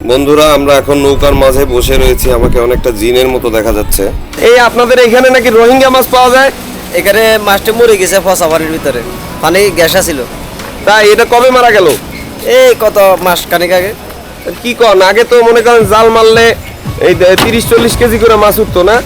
বন্ধুরা আমরা এখন নৌকার মাঝে বসে রয়েছি। আমাকে অনেকটা জিনের মতো দেখা যাচ্ছে। এই আপনাদের এখানে নাকি রোহিঙ্গা মাছ পাওয়া যায়? এখানে মাছটা মরে গেছে ফসা পানির ভিতরে। পানি গ্যাস ছিল তাই এটা কবে মারা গেল? এই কত মাস খানিক আগে। কি কন আগে তো মনে করেন জাল মারলে এই তিরিশ চল্লিশ কেজি করে মাছ উঠতো না?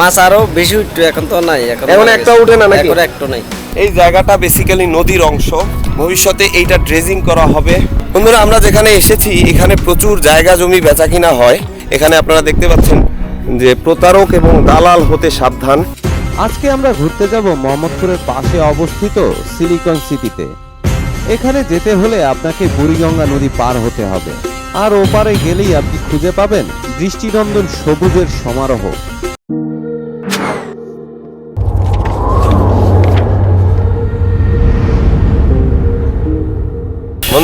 মাছ আরও বেশি উঠতো এখন তো নাই এখন এখন একটা উঠে না নাকি? একটা নাই। এই জায়গাটা বেসিক্যালি নদীর অংশ। ভবিষ্যতে এইটা ড্রেজিং করা হবে। বন্ধুরা, আমরা যেখানে এসেছি, এখানে প্রচুর জায়গা জমি বেচা কিনা হয়। এখানে আপনারা দেখতে পাচ্ছেন যে প্রতারক এবং দালাল হতে সাবধান। আজকে আমরা ঘুরতে যাব মোহাম্মদপুরের পাশে অবস্থিত সিলিকন সিটিতে। এখানে যেতে হলে আপনাকে বুড়িগঙ্গা নদী পার হতে হবে। আর ওপারে গেলেই আপনি খুঁজে পাবেন দৃষ্টিনন্দন সবুজের সমারোহ।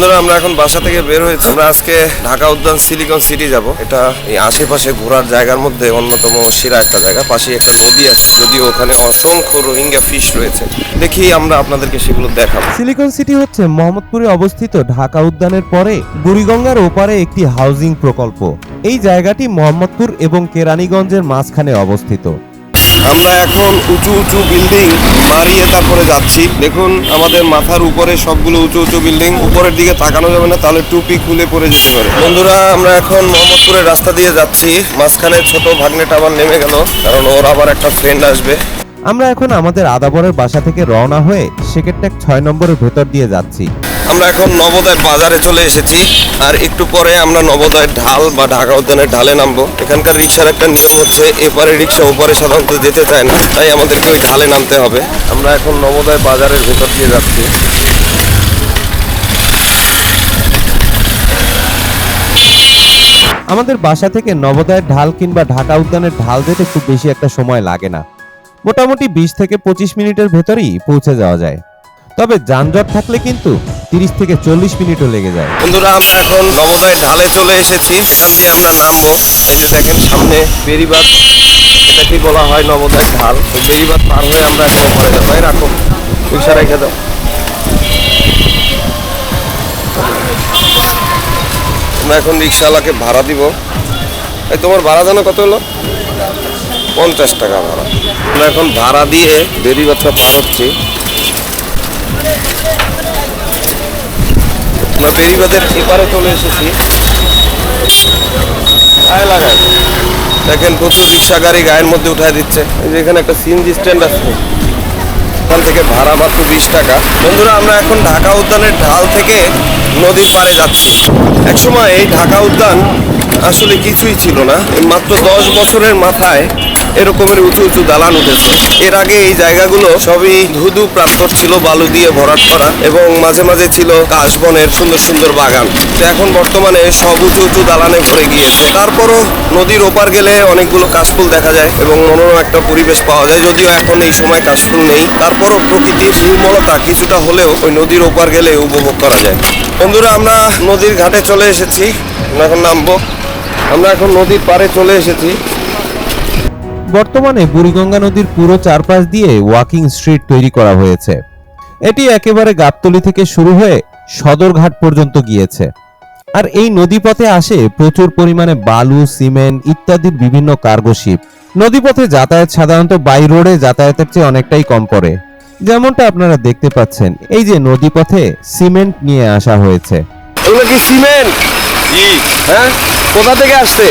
বন্ধুরা, আমরা এখন বাসা থেকে বের হয়েছি। আমরা আজকে ঢাকা উদ্যান সিলিকন সিটি যাব। এটা এই আশেপাশে ঘোরার জায়গার মধ্যে অন্যতম সেরা একটা জায়গা। পাশে একটা নদী আছে। যদিও ওখানে অসংখ্য রোহিঙ্গা ফিশ রয়েছে। দেখি আমরা আপনাদেরকে সেগুলো দেখাবো। সিলিকন সিটি হচ্ছে মোহাম্মদপুরে অবস্থিত ঢাকা উদ্যানের পরে বুড়িগঙ্গার ওপারে একটি হাউজিং প্রকল্প। এই জায়গাটি মোহাম্মদপুর এবং কেরানীগঞ্জের মাঝখানে অবস্থিত। আমরা এখন উঁচু উঁচু বিল্ডিং মারিয়ে তারপরে যাচ্ছি। দেখুন, আমাদের মাথার উপরে সবগুলো উঁচু উঁচু বিল্ডিং উপরের দিকে তাকানো যাবে না, তাহলে টুপি খুলে পড়ে যেতে পারে। বন্ধুরা, আমরা এখন মোহাম্মদপুরের রাস্তা দিয়ে যাচ্ছি। মাঝখানে ছোট ভাগ্নেটা আবার নেমে গেল, কারণ ওর আবার একটা ফ্রেন্ড আসবে। আমরা এখন আমাদের আদাবরের বাসা থেকে রওনা হয়ে সেকেট্যাক ছয় নম্বরের ভেতর দিয়ে যাচ্ছি। আমরা এখন নবোদয় বাজারে চলে এসেছি। আর একটু পরে আমরা নবোদয় ঢাল বা ঢাকা উদ্যানের ঢালে নামবো। এখানকার রিক্সার একটা নিয়ম হচ্ছে, এপারে রিক্সা ওপারে সাধারণত যেতে চায় না। তাই আমাদেরকে ওই ঢালে নামতে হবে। আমরা এখন নবোদয় বাজারের ভেতর দিয়ে যাচ্ছি। আমাদের বাসা থেকে নবোদয়ের ঢাল কিংবা ঢাকা উদ্যানের ঢাল যেতে খুব বেশি একটা সময় লাগে না। মোটামুটি বিশ থেকে পঁচিশ মিনিটের ভেতরেই পৌঁছে যাওয়া যায়। তবে যানজট থাকলে কিন্তু তিরিশ থেকে চল্লিশ মিনিটও লেগে যায়। বন্ধুরা, আমরা এখন নবোদয় ঢালে চলে এসেছি। এখান দিয়ে আমরা নামবো। এই যে দেখেন, সামনে বেরিবাদ এটাকে বলা হয় নবোদয় ঢাল। তো বেরিবাদ পার হয়ে আমরা এখন ওপরে যাব। এই রাখো রিক্সা রেখে দাও। আমরা এখন রিক্সাওয়ালাকে ভাড়া দিব। এই তোমার ভাড়া জানো কত হলো? পঞ্চাশ টাকা ভাড়া। আমরা এখন ভাড়া দিয়ে বেরিবাদটা পার হচ্ছি। আমরা বেরিবাদের এপারে চলে এসেছি। গায়ে লাগায়। দেখেন প্রচুর রিক্সা গাড়ি গায়ের মধ্যে উঠায় দিচ্ছে। যে এখানে একটা সিএনজি স্ট্যান্ড আছে। ওখান থেকে ভাড়া মাত্র বিশ টাকা। বন্ধুরা, আমরা এখন ঢাকা উদ্যানের ঢাল থেকে নদীর পাড়ে যাচ্ছি। একসময় এই ঢাকা উদ্যান আসলে কিছুই ছিল না। মাত্র দশ বছরের মাথায় এরকমের উঁচু উঁচু দালান উঠেছে। এর আগে এই জায়গাগুলো সবই ধুধু প্রান্তর ছিল, বালু দিয়ে ভরাট করা এবং মাঝে মাঝে ছিল কাশবনের সুন্দর সুন্দর বাগান। তো এখন বর্তমানে সব উঁচু উঁচু দালানে ভরে গিয়েছে। তারপরও নদীর ওপার গেলে অনেকগুলো কাশফুল দেখা যায় এবং মনোরম একটা পরিবেশ পাওয়া যায়। যদিও এখন এই সময় কাশফুল নেই। তারপরও প্রকৃতির নির্মলতা কিছুটা হলেও ওই নদীর ওপার গেলে উপভোগ করা যায়। বন্ধুরা, আমরা নদীর ঘাটে চলে এসেছি। এখন নামবো। আমরা এখন নদীর পাড়ে চলে এসেছি। বর্তমানে বুড়িগঙ্গা নদীর পুরো চারপাশ দিয়ে ওয়াকিং স্ট্রিট তৈরি করা হয়েছে। এটি একেবারে গাবতলি থেকে শুরু হয়ে সদরঘাট পর্যন্ত গিয়েছে। আর এই নদীপথে আসে প্রচুর পরিমাণে বালু, সিমেন্ট ইত্যাদির বিভিন্ন কার্গো শিপ। নদীপথে যাতায়াত সাধারণত বাই রোডে যাতায়াতের চেয়ে অনেকটাই কম পড়ে। যেমনটা আপনারা দেখতে পাচ্ছেন, এই যে নদীপথে সিমেন্ট নিয়ে আসা হয়েছে। সিমেন্ট? জি। হ্যাঁ? কোথা থেকে আসছে?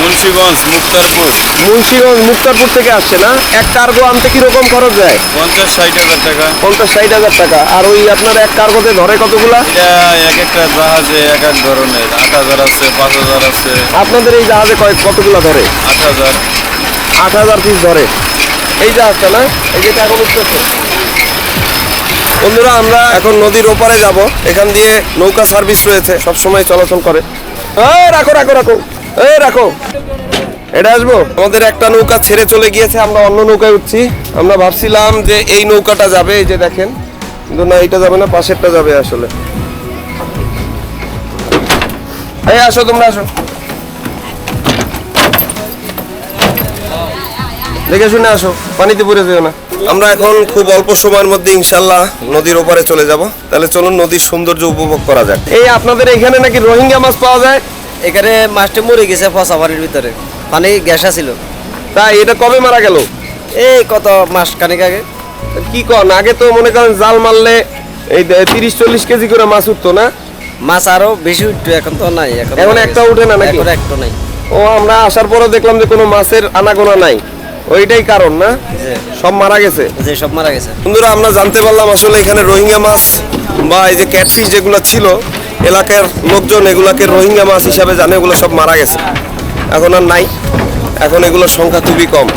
মুন্সিগঞ্জ মুক্তারপুর। মুন্সিগঞ্জ মুক্তারপুর থেকে আসছে না? এক কার্গো আনতে কীরকম খরচ যায়? পঞ্চাশ ষাট হাজার টাকা। পঞ্চাশ ষাট হাজার টাকা। আর ওই আপনার এক কার্গোতে ধরে কতগুলা? এটা এক একটা জাহাজে এক এক ধরনের। আট হাজার আছে পাঁচ হাজার আছে। আপনাদের এই জাহাজে কয় কতগুলা ধরে? আট হাজার। আট হাজার পিস ধরে। এই জাহাজটা না? এই যেটা এখন উঠতেছে বন্ধুরা আমরা এখন নদীর ওপারে যাব। এখান দিয়ে নৌকা সার্ভিস রয়েছে সব সময় চলাচল করে। রাখো রাখো রাখো। এই, রাখো। এটা আসব? আমাদের একটা নৌকা ছেড়ে চলে গিয়েছে, আমরা অন্য নৌকায় উঠছি। আমরা ভাবছিলাম যে এই নৌকাটা যাবে, এই যে দেখেন। কিন্তু না, এইটা যাবে না, পাশেরটা যাবে আসলে। এই, আসো, তোমরা আসো। দেখে শুনে আসো, পানিতে পড়ে যেও না। আমরা এখন খুব অল্প সময়ের মধ্যে ইনশাল্লাহ নদীর ওপারে চলে যাব। তাহলে চলুন নদীর সৌন্দর্য উপভোগ করা যাক। এই আপনাদের এখানে নাকি রোহিঙ্গা মাছ পাওয়া যায়? এখানে মাছটা মরে গেছে ফসা পানির ভিতরে। পানি গ্যাস আছিল। তাই এটা কবে মারা গেল? এই কত মাস খানিক আগে। কি কন? আগে তো মনে করেন জাল মারলে এই তিরিশ চল্লিশ কেজি করে মাছ উঠতো না? মাছ আরও বেশি উঠতো এখন তো নাই এখন একটা উঠে না নাকি? এখন একটা নাই। ও আমরা আসার পরও দেখলাম যে কোনো মাছের আনাগোনা নাই। ওইটাই কারণ না? সব মারা গেছে? যে সব মারা গেছে। বন্ধুরা আমরা জানতে পারলাম আসলে এখানে রোহিঙ্গা মাছ বা এই যে ক্যাটফিশ যেগুলো ছিল এলাকার লোকজন এগুলাকে রোহিঙ্গা মাছ হিসাবে জানে ওগুলো সব মারা গেছে। এখন আর নাই। এখন এগুলোর সংখ্যা খুবই কম।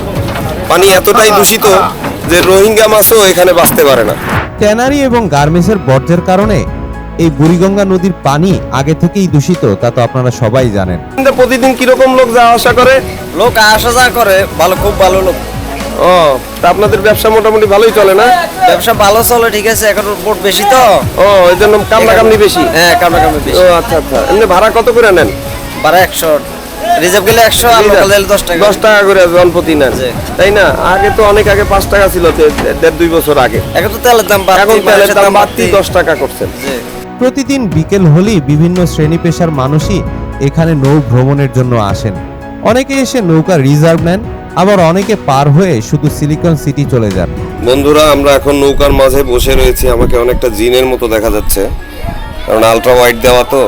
পানি এতটাই দূষিত যে রোহিঙ্গা মাছও এখানে বাঁচতে পারে না। ট্যানারি এবং গার্মেন্টসের বর্জ্যের কারণে এই বুড়িগঙ্গা নদীর পানি আগে থেকেই দূষিত তা তো আপনারা সবাই জানেন। প্রতিদিন কীরকম লোক যাওয়া আসা করে? লোক আসা যাওয়া করে ভালো খুব ভালো লোক। ও তা আপনাদের ব্যবসা মোটামুটি ভালোই চলে না? ব্যবসা ভালো চলে ঠিক আছে এখন বোট বেশি তো। ও এই জন্য কামনা কামনি বেশি? হ্যাঁ কামড়ি ও আচ্ছা আচ্ছা। এমনি ভাড়া কত করে নেন? বারো একশো। রিজার্ভ গেলে একশো আর লোকাল গেলে দশ টাকা। দশ টাকা করে জনপ্রতি নেন। তাই না? আগে তো অনেক আগে পাঁচ টাকা ছিল দেড় দুই বছর আগে। এখন তো তেলের দাম বাড়তি এখন তেলের দাম বাড়তি দশ টাকা করছেন। জি। প্রতিদিন বিকেল হলেই বিভিন্ন শ্রেণি পেশার মানুষই এখানে নৌ ভ্রমণের জন্য আসেন। অনেকে এসে নৌকা রিজার্ভ নেন, আবার অনেকে পার হয়ে শুধু সিলিকন সিটি চলে যান। বন্ধুরা, আমরা এখন নৌকার মাঝে বসে রয়েছি। আমাকে অনেকটা জিনের মতো দেখা যাচ্ছে। কারণ আলট্রা ওয়াইড দেওয়া তো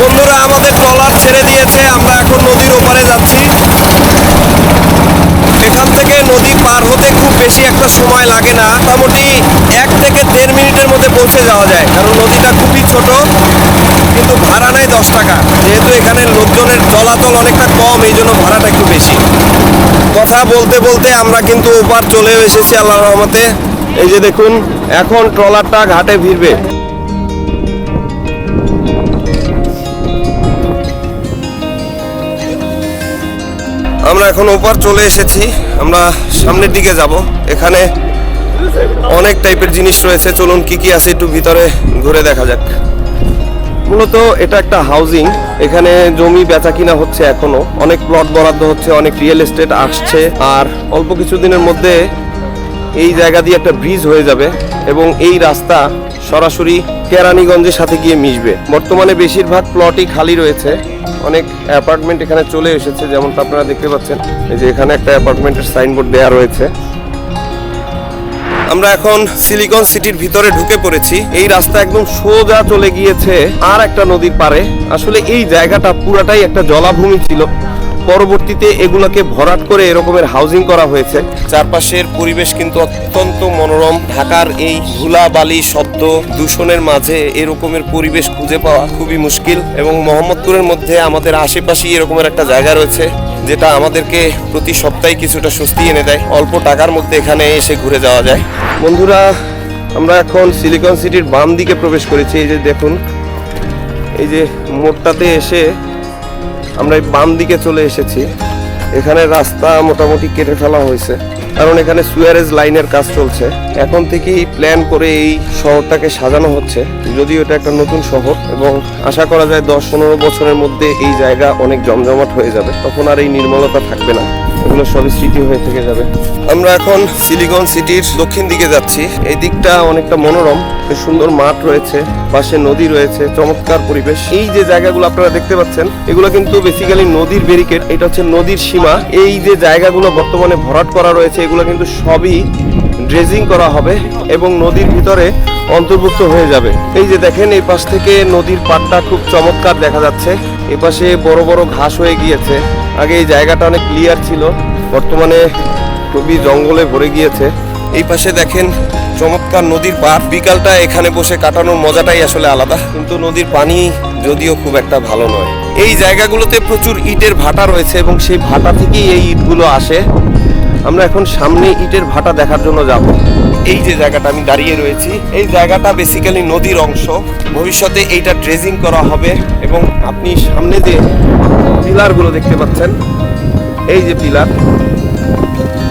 বন্ধুরা আমাদের ট্রলার ছেড়ে দিয়েছে আমরা এখন নদীর ওপারে যাচ্ছি এখান থেকে নদী পার হতে খুব বেশি একটা সময় লাগে না মোটামুটি এক থেকে দেড় মিনিটের মধ্যে পৌঁছে যাওয়া যায় কারণ নদীটা খুবই ছোট কিন্তু ভাড়া নেয় দশ টাকা যেহেতু এখানে লোকজনের চলাচল অনেকটা কম, এই জন্য ভাড়াটা একটু বেশি। কথা বলতে বলতে আমরা কিন্তু ওপার চলে এসেছি আল্লাহ রহমতে। এই যে দেখুন, এখন ট্রলারটা ঘাটে ভিড়বে আমরা এখন ওপার চলে এসেছি। আমরা সামনের দিকে যাব। এখানে অনেক টাইপের জিনিস রয়েছে। চলুন কি কি আছে একটু ভিতরে ঘুরে দেখা যাক। মূলত এটা একটা হাউজিং এখানে জমি বেচা কিনা হচ্ছে এখনও। অনেক প্লট বরাদ্দ হচ্ছে, অনেক রিয়েল এস্টেট আসছে। আর অল্প কিছুদিনের মধ্যে এই জায়গা দিয়ে একটা ব্রিজ হয়ে যাবে এবং এই রাস্তা সরাসরি কেরানীগঞ্জের সাথে গিয়ে মিশবে। বর্তমানে বেশিরভাগ প্লটই খালি রয়েছে। অনেক অ্যাপার্টমেন্ট এখানে চলে এসেছে, যেমনটা আপনারা দেখতে পাচ্ছেন। এই যে এখানে একটা অ্যাপার্টমেন্টের সাইনবোর্ড দেওয়া রয়েছে। আমরা এখন সিলিকন সিটির ভিতরে ঢুকে পড়েছি। এই রাস্তা একদম সোজা চলে গিয়েছে আর একটা নদীর পারে আসলে এই জায়গাটা পুরাটাই একটা জলাভূমি ছিল। পরবর্তীতে এগুলোকে ভরাট করে এরকমের হাউজিং করা হয়েছে। চারপাশের পরিবেশ কিন্তু অত্যন্ত মনোরম। ঢাকার এই ধুলা বালি শব্দ দূষণের মাঝে এরকমের পরিবেশ খুঁজে পাওয়া খুবই মুশকিল এবং মোহাম্মদপুরের মধ্যে আমাদের আশেপাশেই এরকমের একটা জায়গা রয়েছে, যেটা আমাদেরকে প্রতি সপ্তাহে কিছুটা স্বস্তি এনে দেয়। অল্প টাকার মধ্যে এখানে এসে ঘুরে যাওয়া যায়। বন্ধুরা, আমরা এখন সিলিকন সিটির বাম দিকে প্রবেশ করেছি। এই যে দেখুন, এই যে মোড়টাতে এসে আমরা এই বাম দিকে চলে এসেছি। এখানে রাস্তা মোটামুটি কেটে ফেলা হয়েছে। কারণ এখানে সুয়ারেজ লাইনের কাজ চলছে। এখন থেকেই প্ল্যান করে এই শহরটাকে সাজানো হচ্ছে। যদিও এটা একটা নতুন শহর এবং আশা করা যায় দশ পনেরো বছরের মধ্যে এই জায়গা অনেক জমজমাট হয়ে যাবে। তখন আর এই নির্মলতা থাকবে না। এগুলো সবই স্মৃতি হয়ে থেকে যাবে। আমরা এখন সিলিকন সিটির দক্ষিণ দিকে যাচ্ছি। এই দিকটা অনেকটা মনোরম সুন্দর মাঠ রয়েছে, পাশে নদী রয়েছে, চমৎকার পরিবেশ। এই যে জায়গাগুলো আপনারা দেখতে পাচ্ছেন, এগুলো কিন্তু বেসিক্যালি নদীর ব্যারিকেড এটা হচ্ছে নদীর সীমা। এই যে জায়গাগুলো বর্তমানে ভরাট করা রয়েছে, এগুলো কিন্তু সবই ড্রেজিং করা হবে এবং নদীর ভিতরে অন্তর্ভুক্ত হয়ে যাবে। এই যে দেখেন, এই পাশ থেকে নদীর পাড়টা খুব চমৎকার দেখা যাচ্ছে। এ পাশে বড় বড় ঘাস হয়ে গিয়েছে। আগে এই জায়গাটা অনেক ক্লিয়ার ছিল, বর্তমানে খুবই জঙ্গলে ভরে গিয়েছে। এই পাশে দেখেন চমৎকার নদীর পাড়। বিকালটা এখানে বসে কাটানোর মজাটাই আসলে আলাদা। কিন্তু নদীর পানি যদিও খুব একটা ভালো নয়। এই জায়গাগুলোতে প্রচুর ইটের ভাটা রয়েছে এবং সেই ভাটা থেকেই এই ইটগুলো আসে। আমরা এখন সামনে ইটের ভাটা দেখার জন্য যাব। এই যে জায়গাটা আমি দাঁড়িয়ে রয়েছি, এই জায়গাটা বেসিক্যালি নদীর অংশ। ভবিষ্যতে এইটা ড্রেজিং করা হবে এবং আপনি সামনে যে পিলারগুলো দেখতে পাচ্ছেন, এই যে পিলার,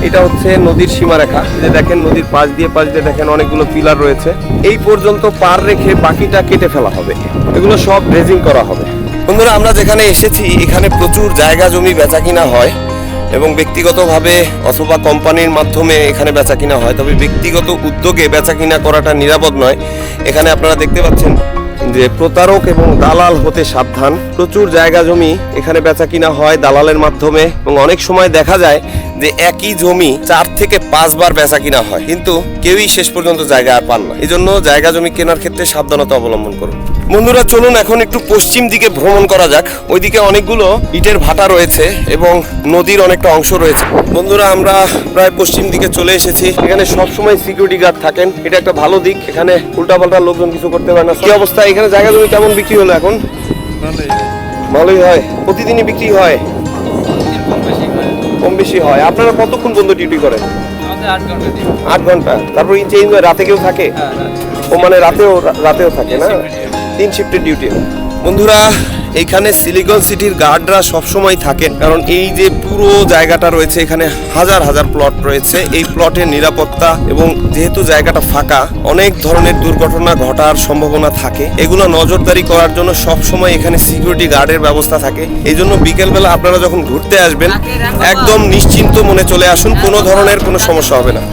এটা হচ্ছে নদীর সীমারেখা। যে দেখেন নদীর পাশ দিয়ে পাশ দিয়ে দেখেন অনেকগুলো পিলার রয়েছে। এই পর্যন্ত পার রেখে বাকিটা কেটে ফেলা হবে। এগুলো সব ড্রেজিং করা হবে। বন্ধুরা, আমরা যেখানে এসেছি, এখানে প্রচুর জায়গা জমি বেচা কিনা হয়। এবং ব্যক্তিগতভাবে অথবা কোম্পানির মাধ্যমে এখানে বেচা কিনা হয়। তবে ব্যক্তিগত উদ্যোগে বেচা কিনা করাটা নিরাপদ নয়। এখানে আপনারা দেখতে পাচ্ছেন যে প্রতারক এবং দালাল হতে সাবধান। প্রচুর জায়গা জমি এখানে বেচা কিনা হয় দালালের মাধ্যমে এবং অনেক সময় দেখা যায় যে একই জমি চার থেকে পাঁচবার বেচা কিনা হয়। কিন্তু কেউই শেষ পর্যন্ত জায়গা আর পান না। এই জন্য জায়গা জমি কেনার ক্ষেত্রে সাবধানতা অবলম্বন করুন। বন্ধুরা চলুন এখন একটু পশ্চিম দিকে ভ্রমণ করা যাক। ওইদিকে অনেকগুলো ইটের ভাটা রয়েছে এবং নদীর অনেকটা অংশ রয়েছে। বন্ধুরা আমরা প্রায় পশ্চিম দিকে চলে এসেছি। এখানে সবসময় সিকিউরিটি গার্ড থাকেন। এটা একটা ভালো দিক। এখানে উল্টাপাল্টা লোকজন কিছু করতে পারে না। কি অবস্থা? এখানে জায়গা জমি কেমন বিক্রি হলো এখন? ভালোই। হয়। প্রতিদিনই বিক্রি হয়? কম বেশি হয়। আপনারা কতক্ষণ বন্ধু ডিউটি করেন? আট ঘণ্টা তারপর চেঞ্জ হয় রাতে কেউ থাকে? ও মানে রাতেও রাতেও থাকে না? তিন শিফটের ডিউটি বন্ধুরা এখানে সিলিকন সিটির গার্ডরা সবসময় থাকেন কারণ এই যে পুরো জায়গাটা রয়েছে এখানে হাজার হাজার প্লট রয়েছে। এই প্লটের নিরাপত্তা এবং যেহেতু জায়গাটা ফাঁকা অনেক ধরনের দুর্ঘটনা ঘটার সম্ভাবনা থাকে। এগুলো নজরদারি করার জন্য সবসময় এখানে সিকিউরিটি গার্ডের ব্যবস্থা থাকে। এই জন্য বিকেলবেলা আপনারা যখন ঘুরতে আসবেন একদম নিশ্চিন্ত মনে চলে আসুন কোনো ধরনের কোনো সমস্যা হবে না।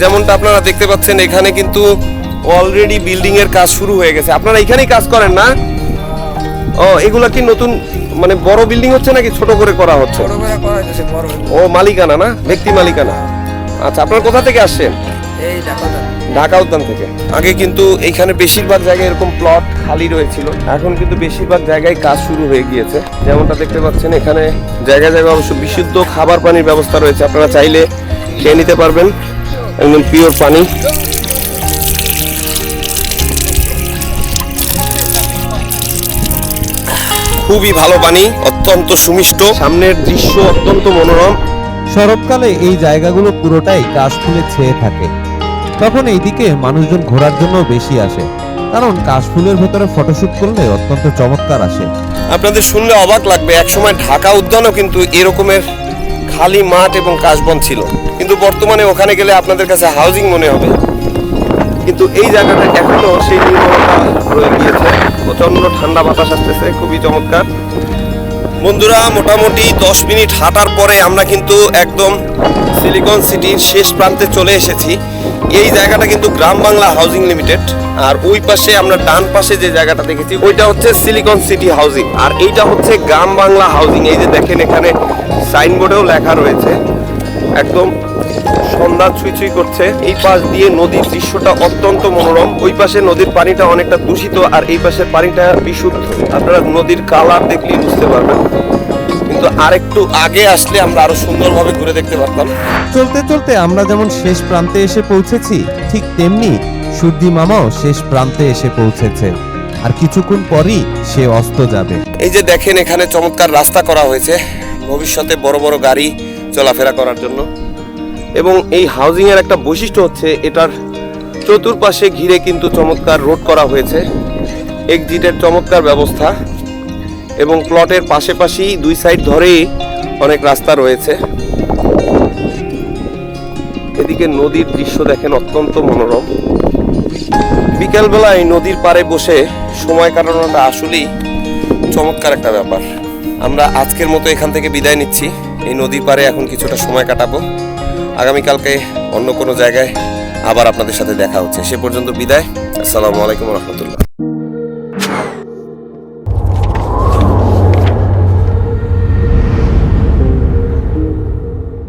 যেমনটা আপনারা দেখতে পাচ্ছেন এখানে কিন্তু অলরেডি বিল্ডিং এর কাজ শুরু হয়ে গেছে। আপনারা এখানেই কাজ করেন না? ও এগুলা কি নতুন মানে বড় বিল্ডিং হচ্ছে নাকি ছোট করে করা হচ্ছে? ও মালিকানা না? ব্যক্তি মালিকানা। আচ্ছা আপনারা কোথা থেকে আসছেন? ঢাকা উদ্যান থেকে। আগে কিন্তু এইখানে বেশিরভাগ জায়গায় এরকম প্লট খালি রয়েছিল। এখন কিন্তু বেশিরভাগ জায়গায় কাজ শুরু হয়ে গিয়েছে। যেমনটা দেখতে পাচ্ছেন এখানে জায়গায় জায়গায় অবশ্য বিশুদ্ধ খাবার পানির ব্যবস্থা রয়েছে। আপনারা চাইলে খেয়ে নিতে পারবেন। একদম পিওর পানি। খুবই ভালো পানি অত্যন্ত সুমিষ্ট। সামনের দৃশ্য অত্যন্ত মনোরম। শরৎকালে এই জায়গাগুলো পুরোটাই কাশফুলে ছেয়ে থাকে। তখন এইদিকে মানুষজন ঘোরার জন্য বেশি আসে। কারণ কাশফুলের ভেতরে ফটোশুট করলে অত্যন্ত চমৎকার আসে। আপনাদের শুনলে অবাক লাগবে একসময় ঢাকা উদ্যানও কিন্তু এরকমের খালি মাঠ এবং কাশবন ছিল। কিন্তু বর্তমানে ওখানে গেলে আপনাদের কাছে হাউজিং মনে হবে। কিন্তু এই জায়গাটা এখনও সেই নির্মলতা রয়ে গিয়েছে। প্রচণ্ড ঠান্ডা বাতাস আসতেছে, খুবই চমৎকার। বন্ধুরা, মোটামুটি দশ মিনিট হাঁটার পরে আমরা কিন্তু একদম সিলিকন সিটির শেষ প্রান্তে চলে এসেছি। এই জায়গাটা কিন্তু গ্রাম বাংলা হাউজিং লিমিটেড। আর ওই পাশে আমরা ডান পাশে যে জায়গাটা দেখেছি, ওইটা হচ্ছে সিলিকন সিটি হাউজিং। আর এইটা হচ্ছে গ্রাম বাংলা হাউজিং। এই যে দেখেন এখানে সাইনবোর্ডেও লেখা রয়েছে। একদম সন্ধ্যা ছুঁই ছুঁই করছে। এই পাশ দিয়ে নদীর দৃশ্যটা অত্যন্ত মনোরম। ওই পাশে নদীর পানিটা অনেকটা দূষিত আর এই পাশের পানিটা বিশুদ্ধ। আপনারা নদীর কালার দেখলেই বুঝতে পারবেন। কিন্তু আরেকটু আগে আসলে আমরা আরও সুন্দরভাবে ঘুরে দেখতে পারতাম। চলতে চলতে আমরা যেমন শেষ প্রান্তে এসে পৌঁছেছি ঠিক তেমনি সুর্দি মামাও শেষ প্রান্তে এসে পৌঁছেছে। আর কিছুক্ষণ পরই সে অস্ত যাবে। এই যে দেখেন এখানে চমৎকার রাস্তা করা হয়েছে। ভবিষ্যতে বড় বড় গাড়ি চলাফেরা করার জন্য। এবং এই হাউজিং এর একটা বৈশিষ্ট্য হচ্ছে এটার চতুর্পাশে ঘিরে কিন্তু চমৎকার রোড করা হয়েছে। এক্সিটের চমৎকার ব্যবস্থা এবং প্লটের পাশাপাশি দুই সাইড ধরেই অনেক রাস্তা রয়েছে। এদিকে নদীর দৃশ্য দেখেন অত্যন্ত মনোরম। বিকেলবেলা এই নদীর পাড়ে বসে সময় কাটানোটা আসলেই চমৎকার একটা ব্যাপার। আমরা আজকের মতো এখান থেকে বিদায় নিচ্ছি। এই নদীর পাড়ে এখন কিছুটা সময় কাটাবো। আগামীকালকে অন্য কোনো জায়গায় আবার আপনাদের সাথে দেখা হচ্ছে। সে পর্যন্ত বিদায়। আসসালামু আলাইকুম রহমতুল্লাহ।